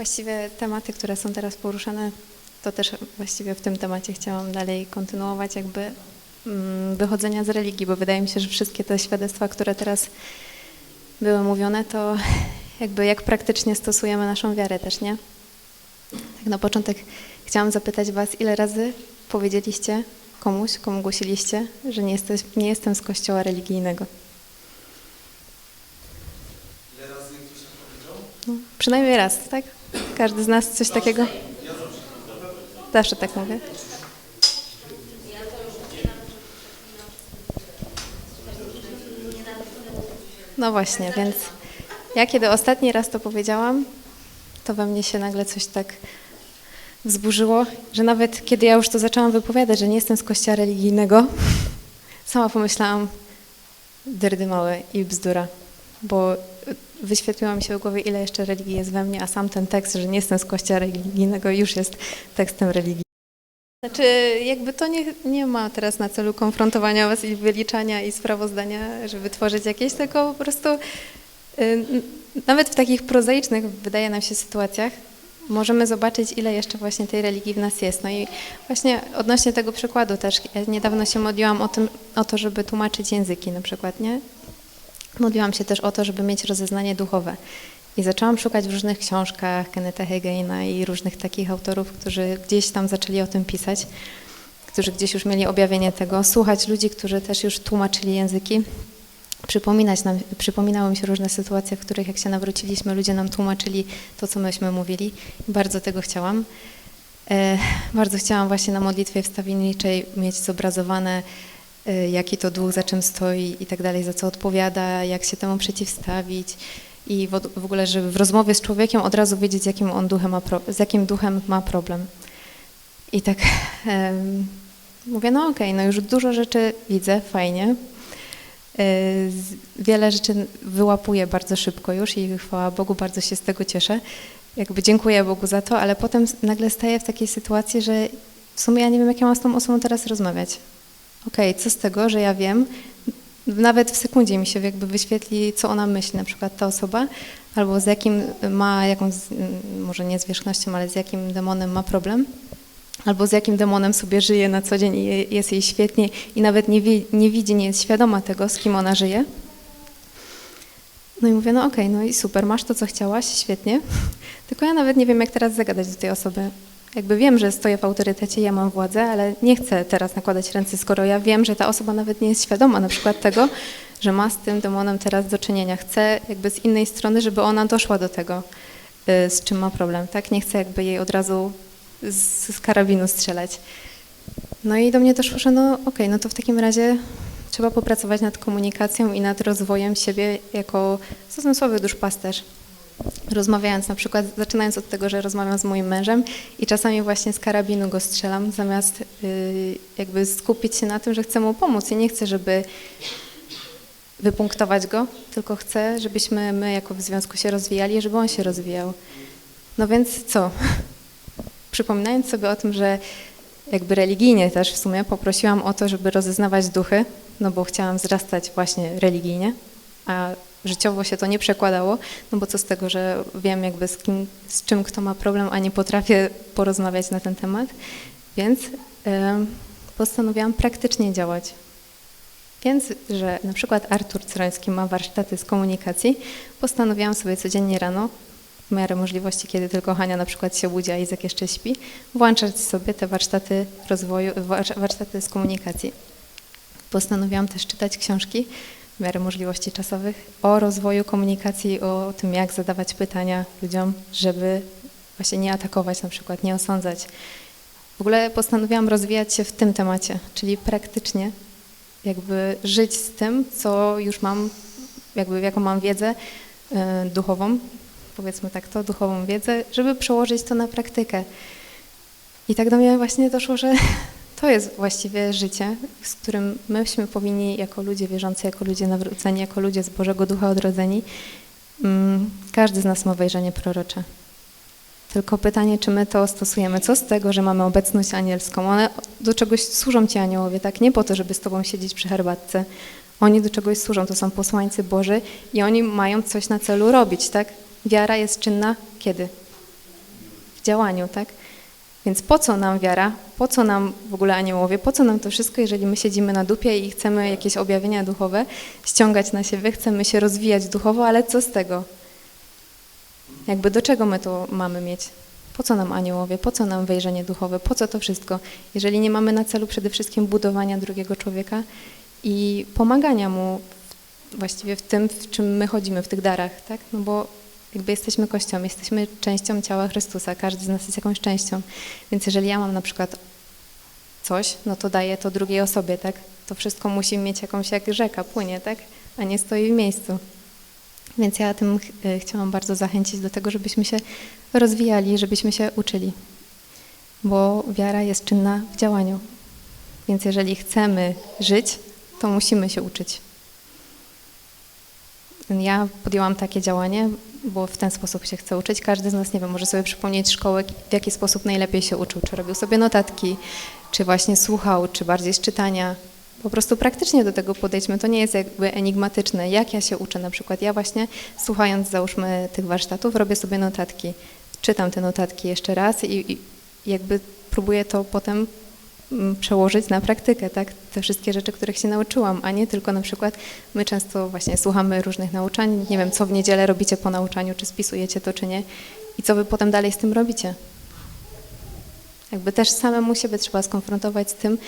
Właściwie tematy, które są teraz poruszane, to też właściwie w tym temacie chciałam dalej kontynuować, jakby mm, wychodzenia z religii, bo wydaje mi się, że wszystkie te świadectwa, które teraz były mówione, to jakby jak praktycznie stosujemy naszą wiarę też, nie? Tak na początek chciałam zapytać Was, ile razy powiedzieliście komuś, komu głosiliście, że nie, jesteś, nie jestem z kościoła religijnego? Ile razy ktoś tak powiedział? No, przynajmniej raz, tak? Każdy z nas coś takiego? Zawsze tak mówię. No właśnie, więc ja kiedy ostatni raz to powiedziałam, to we mnie się nagle coś tak wzburzyło, że nawet kiedy ja już to zaczęłam wypowiadać, że nie jestem z kościoła religijnego, sama pomyślałam, dyrdy małe i bzdura, bo wyświetliło mi się w głowie, ile jeszcze religii jest we mnie, a sam ten tekst, że nie jestem z kościoła religijnego, już jest tekstem religii. Znaczy, jakby to nie, nie ma teraz na celu konfrontowania was i wyliczania i sprawozdania, żeby tworzyć jakieś, tylko po prostu y, nawet w takich prozaicznych, wydaje nam się, sytuacjach możemy zobaczyć, ile jeszcze właśnie tej religii w nas jest. No i właśnie odnośnie tego przykładu też, ja niedawno się modliłam o, tym, o to, żeby tłumaczyć języki na przykład, nie? Modliłam się też o to, żeby mieć rozeznanie duchowe. I zaczęłam szukać w różnych książkach Kenneta Hageina i różnych takich autorów, którzy gdzieś tam zaczęli o tym pisać, którzy gdzieś już mieli objawienie tego, słuchać ludzi, którzy też już tłumaczyli języki. Przypominać nam, przypominały mi się różne sytuacje, w których jak się nawróciliśmy, ludzie nam tłumaczyli to, co myśmy mówili. Bardzo tego chciałam. E, bardzo chciałam właśnie na modlitwie wstawienniczej mieć zobrazowane, jaki to duch, za czym stoi i tak dalej, za co odpowiada, jak się temu przeciwstawić. I w, ogóle, żeby w rozmowie z człowiekiem od razu wiedzieć, jakim on duchem ma, z jakim duchem ma problem. I tak mówię, no okej, no już dużo rzeczy widzę, fajnie. Z- Wiele rzeczy wyłapuję bardzo szybko już i chwała Bogu, bardzo się z tego cieszę. Jakby dziękuję Bogu za to, ale potem nagle staję w takiej sytuacji, że w sumie ja nie wiem, jak ja mam z tą osobą teraz rozmawiać. Okej, co z tego, że ja wiem, nawet w sekundzie mi się jakby wyświetli, co ona myśli, na przykład ta osoba, albo z jakim ma jakąś, mm, może nie zwierzchnością, ale z jakim demonem ma problem, albo z jakim demonem sobie żyje na co dzień i je- jest jej świetnie i nawet nie, wi- nie widzi, nie jest świadoma tego, z kim ona żyje. No i mówię, no okej, no i super, masz to, co chciałaś, świetnie, tylko ja nawet nie wiem, jak teraz zagadać do tej osoby. Jakby wiem, że stoję w autorytecie, ja mam władzę, ale nie chcę teraz nakładać ręce, skoro ja wiem, że ta osoba nawet nie jest świadoma na przykład tego, że ma z tym demonem teraz do czynienia. Chcę jakby z innej strony, żeby ona doszła do tego, y, z czym ma problem, tak? Nie chcę jakby jej od razu z, z karabinu strzelać. No i do mnie doszło, że no okej, no to w takim razie trzeba popracować nad komunikacją i nad rozwojem siebie jako zmysłowy duszpasterz. Rozmawiając na przykład, zaczynając od tego, że rozmawiam z moim mężem i czasami właśnie z karabinu go strzelam, zamiast y, jakby skupić się na tym, że chcę mu pomóc i nie chcę, żeby wypunktować go, tylko chcę, żebyśmy my jako w związku się rozwijali, żeby on się rozwijał. No więc co? Przypominając sobie o tym, że jakby religijnie też w sumie poprosiłam o to, żeby rozeznawać duchy, no bo chciałam wzrastać właśnie religijnie, a życiowo się to nie przekładało, no bo co z tego, że wiem jakby z, kim, z czym kto ma problem, a nie potrafię porozmawiać na ten temat, więc em, postanowiłam praktycznie działać. Więc, że na przykład Artur Cyroński ma warsztaty z komunikacji, postanowiłam sobie codziennie rano, w miarę możliwości, kiedy tylko Hania na przykład się budzi, a Izak jeszcze śpi, włączać sobie te warsztaty rozwoju, war- warsztaty z komunikacji. Postanowiłam też czytać książki w miarę możliwości czasowych o rozwoju komunikacji, o tym, jak zadawać pytania ludziom, żeby właśnie nie atakować, na przykład nie osądzać. W ogóle postanowiłam rozwijać się w tym temacie, czyli praktycznie jakby żyć z tym, co już mam, jakby jaką mam wiedzę e, duchową, powiedzmy tak to, duchową wiedzę, żeby przełożyć to na praktykę. I tak do mnie właśnie doszło, że to jest właściwie życie, z którym myśmy powinni jako ludzie wierzący, jako ludzie nawróceni, jako ludzie z Bożego Ducha odrodzeni, mm, każdy z nas ma wejrzenie prorocze. Tylko pytanie, czy my to stosujemy. Co z tego, że mamy obecność anielską? One do czegoś służą ci aniołowie, tak? Nie po to, żeby z tobą siedzieć przy herbatce. Oni do czegoś służą, to są posłańcy Boży i oni mają coś na celu robić, tak? Wiara jest czynna kiedy? w działaniu, tak? Więc po co nam wiara, po co nam w ogóle aniołowie, po co nam to wszystko, jeżeli my siedzimy na dupie i chcemy jakieś objawienia duchowe ściągać na siebie, chcemy się rozwijać duchowo, ale co z tego? Jakby do czego my to mamy mieć? Po co nam aniołowie, po co nam wejrzenie duchowe, po co to wszystko, jeżeli nie mamy na celu przede wszystkim budowania drugiego człowieka i pomagania mu właściwie w tym, w czym my chodzimy, w tych darach, tak? No bo jakby jesteśmy Kościołem, jesteśmy częścią ciała Chrystusa, każdy z nas jest jakąś częścią. Więc jeżeli ja mam na przykład coś, no to daję to drugiej osobie, tak? To wszystko musi mieć jakąś jak rzeka, płynie, tak? A nie stoi w miejscu. Więc ja tym ch- e, chciałam bardzo zachęcić do tego, żebyśmy się rozwijali, żebyśmy się uczyli. Bo wiara jest czynna w działaniu. Więc jeżeli chcemy żyć, to musimy się uczyć. Ja podjęłam takie działanie, bo w ten sposób się chcę uczyć. Każdy z nas, nie wiem, może sobie przypomnieć szkołę, w jaki sposób najlepiej się uczył. Czy robił sobie notatki, czy właśnie słuchał, czy bardziej z czytania. Po prostu praktycznie do tego podejdźmy. To nie jest jakby enigmatyczne. Jak ja się uczę na przykład? Ja właśnie słuchając, załóżmy, tych warsztatów, robię sobie notatki. Czytam te notatki jeszcze raz i, i jakby próbuję to potem przełożyć na praktykę, tak? Te wszystkie rzeczy, których się nauczyłam, a nie tylko na przykład my często właśnie słuchamy różnych nauczań, nie wiem, co w niedzielę robicie po nauczaniu, czy spisujecie to, czy nie i co wy potem dalej z tym robicie. Jakby też samemu siebie trzeba skonfrontować z tym,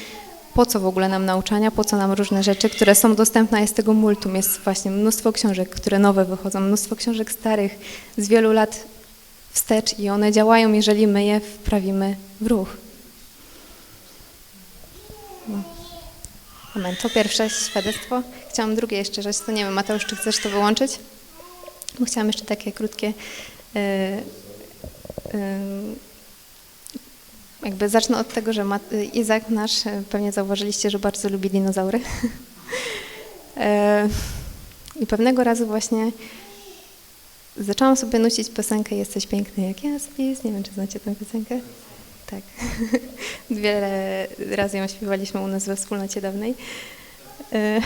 po co w ogóle nam nauczania, po co nam różne rzeczy, które są dostępne, jest tego multum, jest właśnie mnóstwo książek, które nowe wychodzą, mnóstwo książek starych z wielu lat wstecz i one działają, jeżeli my je wprawimy w ruch. No. Amen. To pierwsze świadectwo. Chciałam drugie jeszcze rzecz, to nie wiem, Mateusz, czy chcesz to wyłączyć? Bo chciałam jeszcze takie krótkie. Yy, yy, jakby zacznę od tego, że y, Izak nasz, y, pewnie zauważyliście, że bardzo lubi dinozaury. E, I pewnego razu właśnie zaczęłam sobie nucić piosenkę Jesteś piękny jak jaspis. Nie wiem, czy znacie tę piosenkę. Tak. Wiele razy ją śpiewaliśmy u nas we wspólnocie dawnej. E,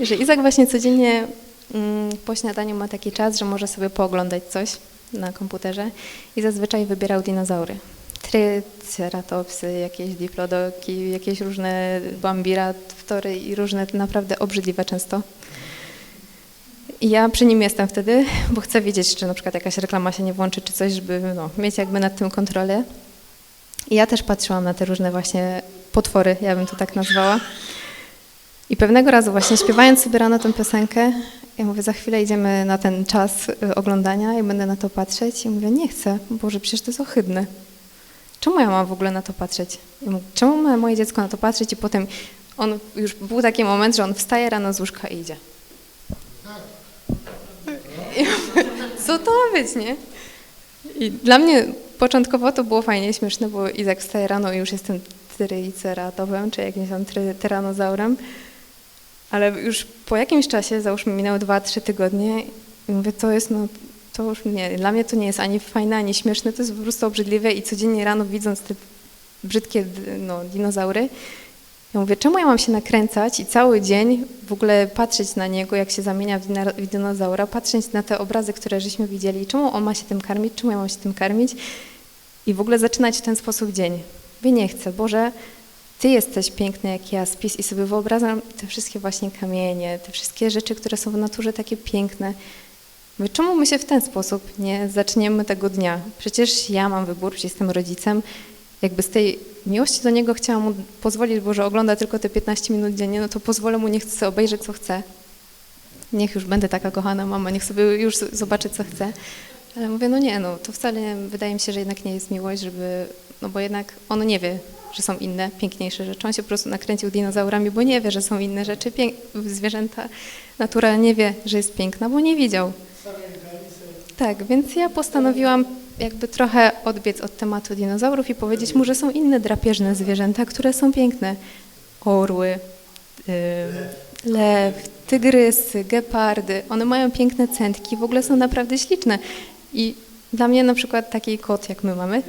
Że Izak właśnie codziennie mm, po śniadaniu ma taki czas, że może sobie pooglądać coś na komputerze i zazwyczaj wybierał dinozaury. Triceratopsy, jakieś diplodoki, jakieś różne bambiraptory i różne naprawdę obrzydliwe często. I ja przy nim jestem wtedy, bo chcę wiedzieć, czy na przykład jakaś reklama się nie włączy, czy coś, żeby no, mieć jakby nad tym kontrolę. I ja też patrzyłam na te różne właśnie potwory, ja bym to tak nazwała. I pewnego razu właśnie śpiewając sobie rano tę piosenkę, ja mówię, za chwilę idziemy na ten czas y, oglądania i będę na to patrzeć. I mówię, nie chcę, Boże, przecież to jest ohydne. Czemu ja mam w ogóle na to patrzeć? Ja mówię, czemu ma moje dziecko na to patrzeć? I potem on już był taki moment, że on wstaje rano z łóżka i idzie. I mówię, co to ma być, nie? I dla mnie początkowo to było fajnie śmieszne, bo Izak wstaje rano i już jestem triceratopem, czy jakimś tam ty- tyranozaurem. Ale już po jakimś czasie, załóżmy minęły 2-3 tygodnie i mówię, to jest no, to już nie, dla mnie to nie jest ani fajne, ani śmieszne, to jest po prostu obrzydliwe i codziennie rano widząc te brzydkie no, dinozaury, ja mówię, czemu ja mam się nakręcać i cały dzień w ogóle patrzeć na niego, jak się zamienia w, dinozaura, patrzeć na te obrazy, które żeśmy widzieli, czemu on ma się tym karmić, czemu ja mam się tym karmić i w ogóle zaczynać w ten sposób dzień. Mówię, nie chcę, Boże, Ty jesteś piękny jak jaspis i sobie wyobrażam te wszystkie właśnie kamienie, te wszystkie rzeczy, które są w naturze takie piękne. Mówię, czemu my się w ten sposób nie zaczniemy tego dnia? Przecież ja mam wybór, że jestem rodzicem. Jakby z tej miłości do niego chciałam mu pozwolić, bo że ogląda tylko te 15 minut dziennie, no to pozwolę mu, niech sobie obejrzy, co chce. Niech już będę taka kochana mama, niech sobie już zobaczy, co chce. Ale mówię, no nie, no to wcale nie, wydaje mi się, że jednak nie jest miłość, żeby, no bo jednak on nie wie, że są inne, piękniejsze rzeczy. On się po prostu nakręcił dinozaurami, bo nie wie, że są inne rzeczy. Pięk- zwierzęta, natura nie wie, że jest piękna, bo nie widział. Tak, więc ja postanowiłam jakby trochę odbiec od tematu dinozaurów i powiedzieć mu, że są inne drapieżne zwierzęta, które są piękne. Orły, lew, tygrysy, gepardy. One mają piękne cętki, w ogóle są naprawdę śliczne. I dla mnie na przykład taki kot, jak my mamy,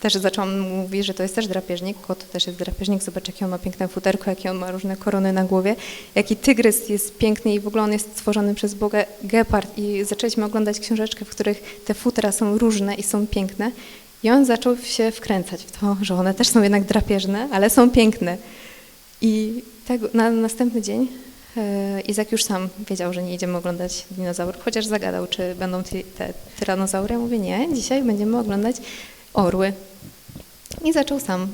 też zacząłam mówić, że to jest też drapieżnik. Kot też jest drapieżnik. Zobacz, jakie on ma piękne futerko, jakie on ma różne korony na głowie. Jaki tygrys jest piękny i w ogóle on jest stworzony przez Boga gepard. I zaczęliśmy oglądać książeczkę, w których te futra są różne i są piękne. I on zaczął się wkręcać w to, że one też są jednak drapieżne, ale są piękne. I tego, na następny dzień e, Izak już sam wiedział, że nie idziemy oglądać dinozaurów, chociaż zagadał, czy będą te tyranozaury. Ja mówię, nie, dzisiaj będziemy oglądać orły. I zaczął sam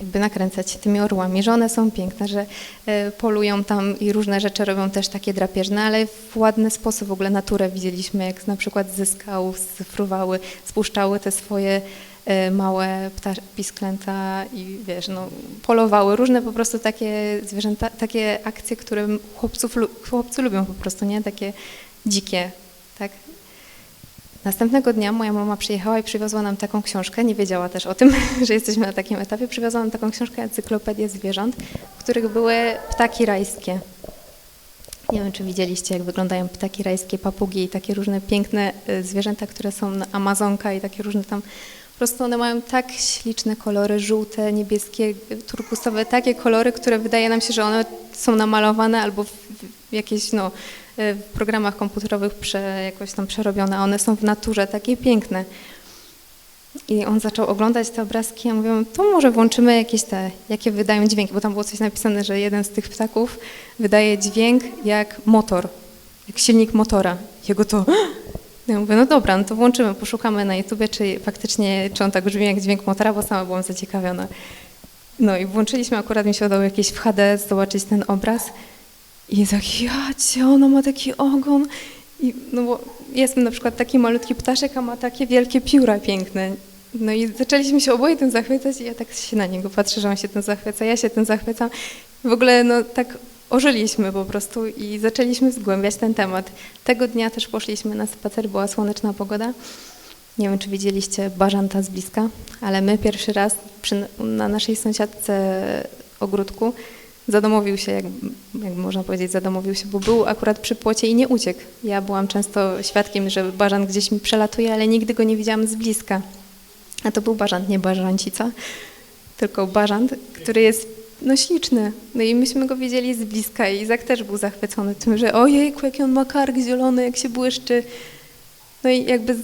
jakby nakręcać się tymi orłami, że one są piękne, że e, polują tam i różne rzeczy robią też takie drapieżne, ale w ładny sposób w ogóle naturę widzieliśmy, jak na przykład ze skał sfruwały, spuszczały te swoje e, małe ptasz- pisklęta i wiesz, no, polowały. Różne po prostu takie zwierzęta, takie akcje, które chłopców, chłopcy lubią po prostu, nie? Takie dzikie, tak? Następnego dnia moja mama przyjechała i przywiozła nam taką książkę, nie wiedziała też o tym, że jesteśmy na takim etapie, przywiozła nam taką książkę Encyklopedię Zwierząt, w których były ptaki rajskie. Nie wiem, czy widzieliście, jak wyglądają ptaki rajskie, papugi i takie różne piękne y, zwierzęta, które są na Amazonka i takie różne tam. Po prostu one mają tak śliczne kolory, żółte, niebieskie, turkusowe, takie kolory, które wydaje nam się, że one są namalowane albo w, jakieś, no, w programach komputerowych prze, jakoś tam przerobione, a one są w naturze takie piękne. I on zaczął oglądać te obrazki, ja mówię, to może włączymy jakieś te, jakie wydają dźwięki, bo tam było coś napisane, że jeden z tych ptaków wydaje dźwięk jak motor, jak silnik motora. Jego to... Ja mówię, no dobra, no to włączymy, poszukamy na YouTubie, czy faktycznie, czy on tak brzmi jak dźwięk motora, bo sama byłam zaciekawiona. No i włączyliśmy, akurat mi się udało jakieś w HD zobaczyć ten obraz i jest tak, ja cię, ona ma taki ogon. I, no bo jest na przykład taki malutki ptaszek, a ma takie wielkie pióra piękne. No i zaczęliśmy się oboje tym zachwycać i ja tak się na niego patrzę, że on się tym zachwyca, ja się tym zachwycam. W ogóle no tak ożyliśmy po prostu i zaczęliśmy zgłębiać ten temat. Tego dnia też poszliśmy na spacer, była słoneczna pogoda. Nie wiem, czy widzieliście bażanta z bliska, ale my pierwszy raz przy, na naszej sąsiadce ogródku zadomowił się, jak, jak można powiedzieć, zadomowił się, bo był akurat przy płocie i nie uciekł. Ja byłam często świadkiem, że bażant gdzieś mi przelatuje, ale nigdy go nie widziałam z bliska. A to był bażant, nie bażancica, tylko bażant, który jest no śliczny. No i myśmy go widzieli z bliska i Izak też był zachwycony tym, że ojejku, jaki on ma kark zielony, jak się błyszczy. No i jakby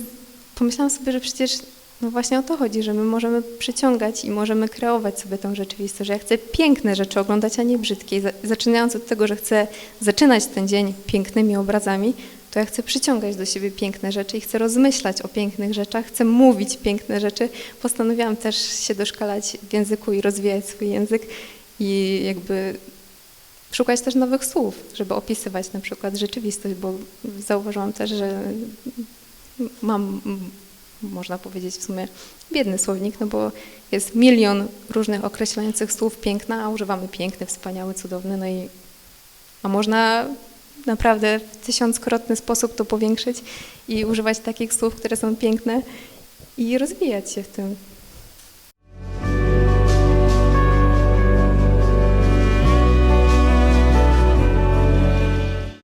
pomyślałam sobie, że przecież no właśnie o to chodzi, że my możemy przyciągać i możemy kreować sobie tą rzeczywistość, że ja chcę piękne rzeczy oglądać, a nie brzydkie. Zaczynając od tego, że chcę zaczynać ten dzień pięknymi obrazami, to ja chcę przyciągać do siebie piękne rzeczy i chcę rozmyślać o pięknych rzeczach, chcę mówić piękne rzeczy. Postanowiłam też się doszkalać w języku i rozwijać swój język i jakby szukać też nowych słów, żeby opisywać na przykład rzeczywistość, bo zauważyłam też, że mam, można powiedzieć w sumie, biedny słownik, no bo jest milion różnych określających słów piękna, a używamy piękny, wspaniały, cudowny, no i a można naprawdę w tysiąckrotny sposób to powiększyć i używać takich słów, które są piękne i rozwijać się w tym.